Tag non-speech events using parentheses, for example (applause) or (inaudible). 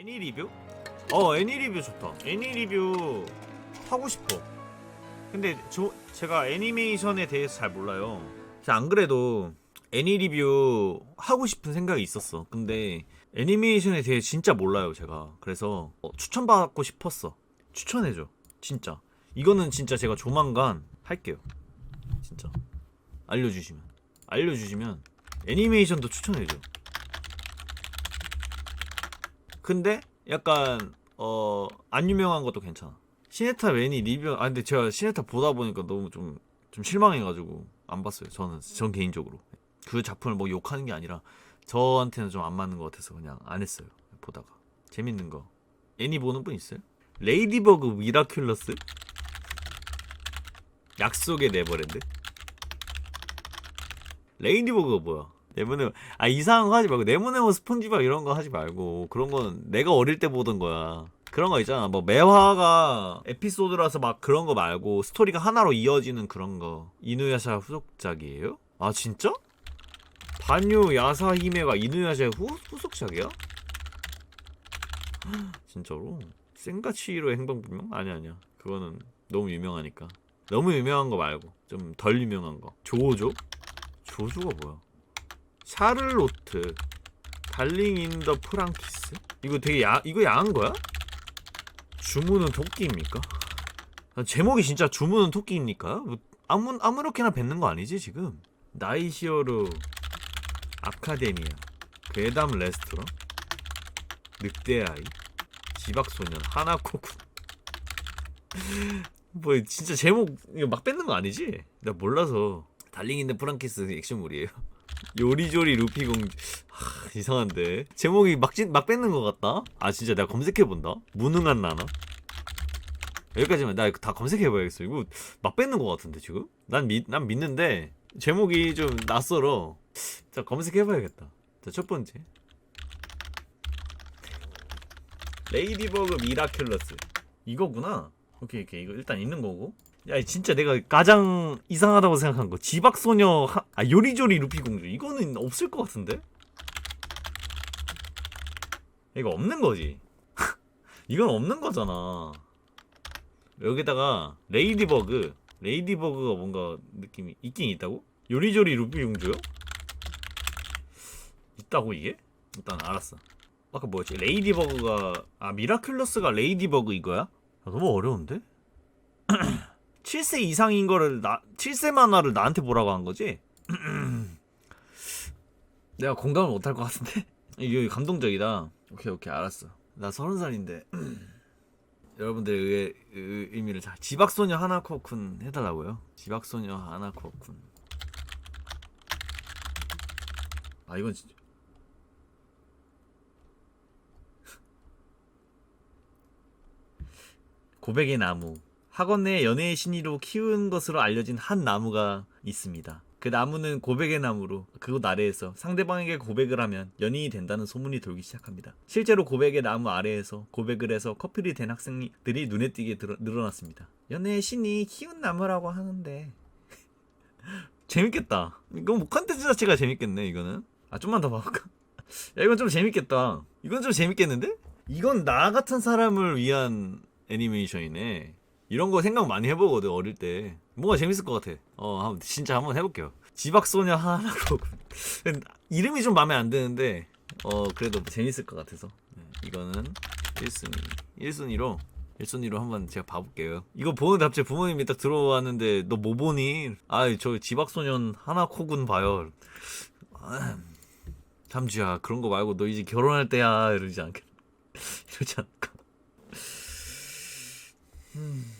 애니 리뷰? 어 애니 리뷰 좋다. 애니 리뷰 하고 싶어. 근데 저 제가 애니메이션에 대해서 잘 몰라요. 안 그래도 애니 리뷰 하고 싶은 생각이 있었어. 근데 애니메이션에 대해 진짜 몰라요 제가. 그래서 어, 추천받고 싶었어. 추천해줘 진짜. 이거는 진짜 제가 조만간 할게요. 진짜. 알려주시면. 알려주시면 애니메이션도 추천해줘 근데 약간 어 안 유명한 것도 괜찮아. 시네타 웬이 리뷰 아 근데 제가 시네타 보다 보니까 너무 좀 좀 실망해가지고 안 봤어요. 저는 전 개인적으로 그 작품을 뭐 욕하는 게 아니라 저한테는 좀 안 맞는 것 같아서 그냥 안 했어요. 보다가 재밌는 거 애니 보는 분 있어요? 레이디버그 미라큘러스 약속의 네버랜드 레이디버그가 뭐야? 네모네모 아 이상한 거 하지 말고 네모네모 스폰지밥 이런 거 하지 말고 그런 건 내가 어릴 때 보던 거야 그런 거 있잖아 뭐 매화가 에피소드라서 막 그런 거 말고 스토리가 하나로 이어지는 그런 거 이누야샤 후속작이에요? 아 진짜? 반유 야사 히메가 이누야샤의 후, 후속작이야? (gasps) 진짜로? 센가치히로의 행방불명? 아니 아니야 그거는 너무 유명하니까 너무 유명한 거 말고 좀 덜 유명한 거 조조? 조조가 뭐야? 샤를로트 달링 인 더 프랑키스 이거 되게 야 이거 야한 거야? 주문은 토끼입니까? 아, 제목이 진짜 주문은 토끼입니까? 뭐 아무 아무렇게나 뱉는 거 아니지 지금? 나이시오르 아카데미아 괴담 레스토랑 늑대아이 지박소년 하나코쿠 (laughs) 뭐 진짜 제목 이거 막 뱉는 거 아니지? 나 몰라서 달링 인더 프랑키스 액션물이에요 요리조리 루피 공주. 하, 이상한데. 제목이 막, 진, 막 뺏는 것 같다? 아 진짜 내가 검색해본다? 무능한 나나? 여기까지만 나 다 검색해봐야겠어. 이거 막 뺏는 것 같은데 지금? 난, 믿, 난 믿는데 제목이 좀 낯설어. 자 검색해봐야겠다. 자 첫 번째. 레이디버그 미라큘러스. 이거구나. 오케이 오케이. 이거 일단 있는 거고 야 진짜 내가 가장 이상하다고 생각한 거 지박소녀 하... 아 요리조리 루피 공주. 이거는 없을 것 같은데? 이거 없는 거지. (laughs) 이건 없는 거잖아. 여기다가 레이디버그 레이디버그가 뭔가 느낌이 있긴 있다고? 요리조리 루피 공주요? 있다고 이게? 일단 알았어. 아까 뭐였지? 레이디버그가 아 미라클러스가 레이디버그 이거야? 아, 너무 어려운데 (clears throat) 7세 이상인 거를 나 7세 만화를 나한테 보라고 한 거지? (clears throat) 내가 공감을 못 할 것 같은데? (laughs) 이게 감동적이다. 오케이 오케이 알았어. 나 서른 살인데 (clears throat) 여러분들의 의, 의, 의미를 잘 지박소녀 하나코쿤 해달라고요. 지박소녀 하나코쿤. 아 이건 진짜 (laughs) 고백의 나무. 학원 내 연애의 신의로 키운 것으로 알려진 한 나무가 있습니다. 그 나무는 고백의 나무로 그곳 아래에서 상대방에게 고백을 하면 연인이 된다는 소문이 돌기 시작합니다. 실제로 고백의 나무 아래에서 고백을 해서 커플이 된 학생들이 눈에 띄게 늘어났습니다. 연애의 신이 키운 나무라고 하는데 (laughs) 재밌겠다. 이거 뭐 컨텐츠 자체가 재밌겠네 이거는. 아 좀만 더 봐볼까? (laughs) 야 이건 좀 재밌겠다. 이건 좀 재밌겠는데? 이건 나 같은 사람을 위한 애니메이션이네. 이런 거 생각 많이 해보거든 어릴 때. 뭔가 재밌을 것 같아. 어 한번 진짜 한번 해볼게요. 지박소녀 하나고. (laughs) 이름이 좀 마음에 안 드는데 어 그래도 재밌을 것 같아서. 네, 이거는 1순위. 1순위로 1순위로 한번 제가 봐볼게요. 이거 보는데 갑자기 부모님이 딱 들어왔는데 너 뭐 보니? 아이 저 지박소년 하나코군 봐요. (clears throat) 아, 잠주야 그런 거 말고 너 이제 결혼할 때야. 이러지 않겠 (laughs) 이러지 않을까? 네.